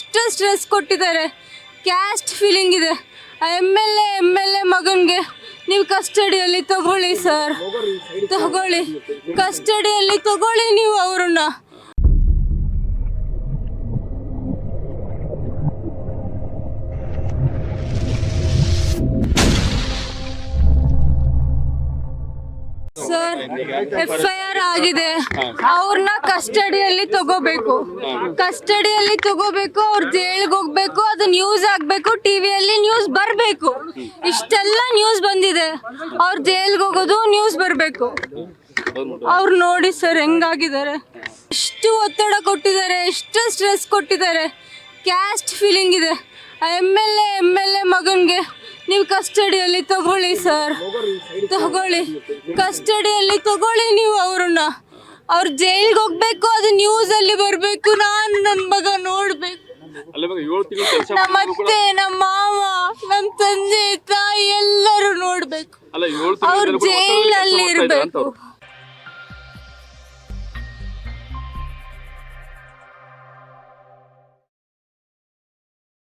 ಎಷ್ಟು ಸ್ಟ್ರೆಸ್ ಕೊಟ್ಟಿದ್ದಾರೆ. Caste feeling ಇದೆ. M L A M L A ಮಗನಿಗೆ ನೀವು ಕಸ್ಟಡಿಯಲ್ಲಿ ತಗೊಳ್ಳಿ ಸರ್ ತಗೊಳ್ಳಿ. ಕಸ್ಟಡಿಯಲ್ಲಿ ತಗೊಳ್ಳಿ ನೀವು ಅವ್ರನ್ನ. ಸರ್ ಎಫ್ ಐ ಆರ್ ಆಗಿದೆ. ಅವ್ರನ್ನ ಕಸ್ಟಡಿಯಲ್ಲಿ ತಗೋಬೇಕು. ಕಸ್ಟಡಿಯಲ್ಲಿ ತಗೋಬೇಕು, ಅವ್ರ ಜೈಲ್ಗೆ ಹೋಗ್ಬೇಕು, ಅದು ನ್ಯೂಸ್ ಆಗ್ಬೇಕು ಟಿವಿಯಲ್ಲಿ ನ್ಯೂಸ್ ಬರಬೇಕು. ಇಷ್ಟೆಲ್ಲ ನ್ಯೂಸ್ ಬಂದಿದೆ. ಅವ್ರ ಜೈಲ್ಗೆ ಹೋಗೋದು ನ್ಯೂಸ್ ಬರಬೇಕು. ಅವ್ರು ನೋಡಿ ಸರ್ ಹೆಂಗಾಗಿದ್ದಾರೆ. ಎಷ್ಟು ಒತ್ತಡ ಕೊಟ್ಟಿದ್ದಾರೆ, ಎಷ್ಟು ಸ್ಟ್ರೆಸ್ ಕೊಟ್ಟಿದ್ದಾರೆ. ಕ್ಯಾಸ್ಟ್ ಫೀಲಿಂಗ್ ಇದೆ. M L A M L A ಮಗನಿಗೆ. ನೀವು ಕಸ್ಟಡಿಯಲ್ಲಿ ತಗೊಳ್ಳಿ ಸರ್. ತಗೊಳ್ಳಿ. ಕಸ್ಟಡಿಯಲ್ಲಿ ತಗೊಳ್ಳಿ ನೀವು ಅವ್ರನ್ನ. ಅವ್ರ ಜೈಲ್ಗೆ ಹೋಗ್ಬೇಕು ಅದು ನ್ಯೂಸ್ ಅಲ್ಲಿ ಬರ್ಬೇಕು ನಾನು ನನ್ನ ಮಗ ನೋಡ್ಬೇಕು. ನಮ್ಮ ಅತ್ತೆ ನಮ್ಮ ಮಾವ ನಮ್ಮ ತಂದೆ ತಾಯಿ ಎಲ್ಲರೂ ನೋಡ್ಬೇಕು. ಅವ್ರ ಜೈಲಲ್ಲಿ ಇರಬೇಕು.